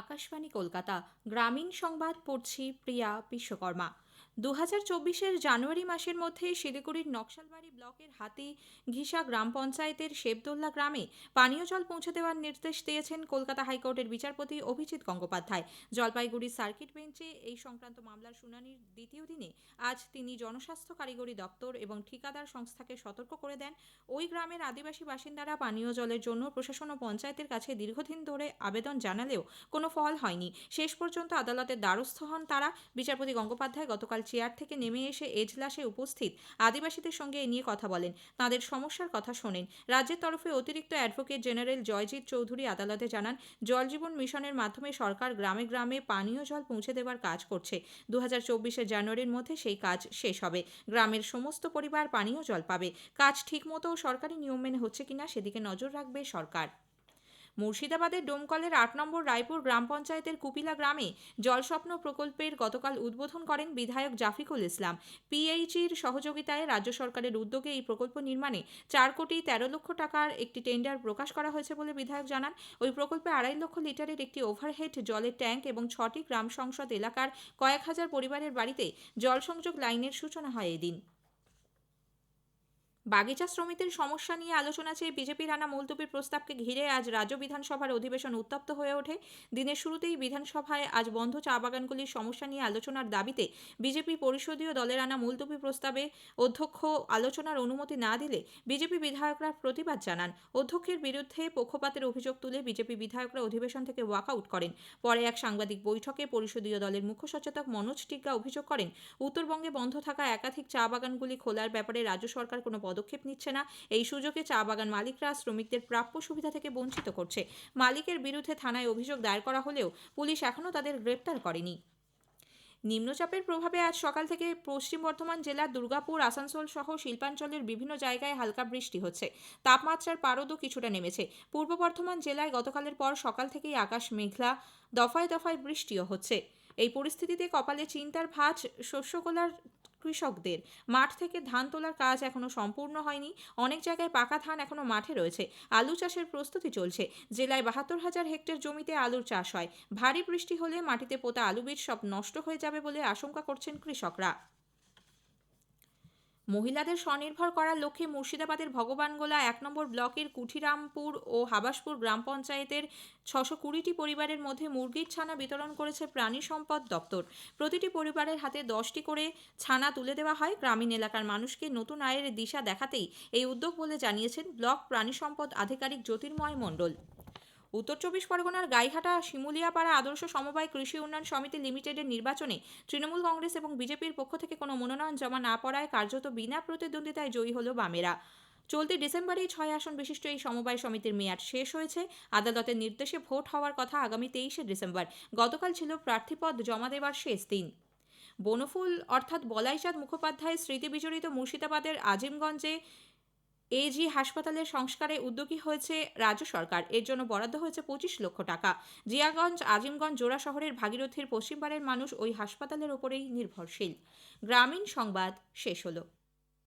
আকাশবাণী কলকাতা। গ্রামীণ সংবাদ পড়ছি প্রিয়া বিশ্বকর্মা। দু হাজার চব্বিশের জানুয়ারি মাসের মধ্যে শিলিগুড়ির নকশালবাড়ি ব্লকের হাতি ঘিসা গ্রাম পঞ্চায়েতের শেবদোল্লা গ্রামে পানীয় জল পৌঁছে দেওয়ার নির্দেশ দিয়েছেন কলকাতা হাইকোর্টের বিচারপতি অভিজিৎ গঙ্গোপাধ্যায়। জলপাইগুড়ি সার্কিট বেঞ্চে এই সংক্রান্ত মামলার শুনানির দ্বিতীয় দিনে আজ তিনি জনস্বাস্থ্য কারিগরি দপ্তর এবং ঠিকাদার সংস্থাকে সতর্ক করে দেন। ওই গ্রামের আদিবাসী বাসিন্দারা পানীয় জলের জন্য প্রশাসন ও পঞ্চায়েতের কাছে দীর্ঘদিন ধরে আবেদন জানালেও কোনো ফল হয়নি। শেষ পর্যন্ত আদালতের দ্বারস্থ হন তারা। বিচারপতি গঙ্গোপাধ্যায় গতকাল চেয়ার থেকে নেমে এসে এজলাসে উপস্থিত আদিবাসীদের সঙ্গে এ নিয়ে কথা বলেন। তাদের সমস্যার কথা শোনেন। রাজ্যের তরফে অতিরিক্ত অ্যাডভোকেট জেনারেল জয়জিৎ চৌধুরী আদালতে জানান জল জীবন মিশনের মাধ্যমে সরকার গ্রামে গ্রামে পানীয় জল পৌঁছে দেওয়ার কাজ করছে। দু হাজার জানুয়ারির মধ্যে সেই কাজ শেষ হবে। গ্রামের সমস্ত পরিবার পানীয় জল পাবে। কাজ ঠিকমতো সরকারি নিয়ম মেনে হচ্ছে কিনা সেদিকে নজর রাখবে সরকার। মুর্শিদাবাদের ডোমকলের আট নম্বর রায়পুর গ্রাম পঞ্চায়েতের কুপিলা গ্রামে জলস্বপ্ন প্রকল্পের গতকাল উদ্বোধন করেন বিধায়ক জাফিকুল ইসলাম। পিএইচির সহযোগিতায় রাজ্য সরকারের উদ্যোগে এই প্রকল্প নির্মাণে চার কোটি তেরো লক্ষ টাকার একটি টেন্ডার প্রকাশ করা হয়েছে বলে বিধায়ক জানান। ওই প্রকল্পে আড়াই লক্ষ লিটারের একটি ওভারহেড জলের ট্যাঙ্ক এবং ছটি গ্রাম সংসদ এলাকার কয়েক হাজার পরিবারের বাড়িতে জল সংযোগ লাইনের সূচনা হয় এদিন। বাগিচা শ্রমিকদের সমস্যা নিয়ে আলোচনা চেয়ে বিজেপির আনা মুলতবির প্রস্তাবকে ঘিরে আজ রাজ্য বিধানসভার অধিবেশন উত্তপ্ত হয়ে ওঠে। দিনের শুরুতেই বিধানসভায় আজ বন্ধ চা বাগানগুলির সমস্যা নিয়ে আলোচনার দাবিতে বিজেপি পরিষদীয় দলের আনা মুলতবি প্রস্তাবে অধ্যক্ষ আলোচনার অনুমতি না দিলে বিজেপি বিধায়করা প্রতিবাদ জানান। অধ্যক্ষের বিরুদ্ধে পক্ষপাতের অভিযোগ তুলে বিজেপি বিধায়করা অধিবেশন থেকে ওয়াকআউট করেন। পরে এক সাংবাদিক বৈঠকে পরিষদীয় দলের মুখ্য সচেতক মনোজ টিগ্গা অভিযোগ করেন, উত্তরবঙ্গে বন্ধ থাকা একাধিক চা বাগানগুলি খোলার ব্যাপারে রাজ্য সরকার কোনো পদক্ষেপ নিচ্ছে না। এই সুযোগে চা বাগান মালিকরা শ্রমিকদের প্রাপ্য সুবিধা থেকে বঞ্চিত করছে। মালিকের বিরুদ্ধে থানায় অভিযোগ দায়ের করা হলেও পুলিশ এখনও তাদের গ্রেপ্তার করেনি। নিম্নচাপের প্রভাবে আজ সকাল থেকে পশ্চিম বর্ধমান জেলার দুর্গাপুর, আসানসোল সহ শিল্পাঞ্চলের বিভিন্ন জায়গায় হালকা বৃষ্টি হচ্ছে। তাপমাত্রার পারদও কিছুটা নেমেছে। পূর্ব বর্ধমান জেলায় গতকালের পর সকাল থেকেই আকাশ মেঘলা, দফায় দফায় বৃষ্টিও হচ্ছে। এই পরিস্থিতিতে কপালে চিন্তার ভাঁজ, শস্যকলার কৃষকদের। মাঠ থেকে ধান তোলার কাজ এখনও সম্পূর্ণ হয়নি। অনেক জায়গায় পাকা ধান এখনও মাঠে রয়েছে। আলু চাষের প্রস্তুতি চলছে। জেলায় বাহাত্তর হাজার হেক্টর জমিতে আলুর চাষ হয়। ভারী বৃষ্টি হলে মাটিতে পোতা আলু বীজ সব নষ্ট হয়ে যাবে বলে আশঙ্কা করছেন কৃষকরা। মহিলাদের স্বনির্ভর করার লক্ষ্যে মুর্শিদাবাদের ভগবানগোলা এক নম্বর ব্লকের কুঠিরামপুর ও হাবাসপুর গ্রাম পঞ্চায়েতের ছশো কুড়িটি পরিবারের মধ্যে মুরগির ছানা বিতরণ করেছে প্রাণী সম্পদ দপ্তর। প্রতিটি পরিবারের হাতে দশটি করে ছানা তুলে দেওয়া হয়। গ্রামীণ এলাকার মানুষকে নতুন আয়ের দিশা দেখাতেই এই উদ্যোগ বলে জানিয়েছেন ব্লক প্রাণী সম্পদ আধিকারিক জ্যোতির্ময় মণ্ডল। উত্তর চব্বিশ পরগনার গাইঘাটা শিমুলিয়াপাড়া আদর্শ সমবায় কৃষি উন্নয়ন সমিতি লিমিটেডের নির্বাচনে তৃণমূল কংগ্রেস এবং বিজেপির পক্ষ থেকে কোনো মনোনয়ন জমা না পড়ায় কার্যত বিনা প্রতিদ্বন্দ্বিতায় জয়ী হল বামেরা। চলতি ডিসেম্বরেই ছয় আসন বিশিষ্ট এই সমবায় সমিতির মেয়াদ শেষ হয়েছে। আদালতের নির্দেশে ভোট হওয়ার কথা আগামী তেইশে ডিসেম্বর। গতকাল ছিল প্রার্থীপদ জমা দেওয়ার শেষ দিন। বনফুল অর্থাৎ বলাইচাঁদ মুখোপাধ্যায়ের স্মৃতি বিজড়িত মুর্শিদাবাদের আজিমগঞ্জে এজি হাসপাতালের সংস্কারে উদ্যোগী হয়েছে রাজ্য সরকার। এর জন্য বরাদ্দ হয়েছে পঁচিশ লক্ষ টাকা। জিয়াগঞ্জ, আজিমগঞ্জ, জোড়া শহরের ভাগীরথীর পশ্চিমবারের মানুষ ওই হাসপাতালের ওপরেই নির্ভরশীল। গ্রামীণ সংবাদ শেষ হলো।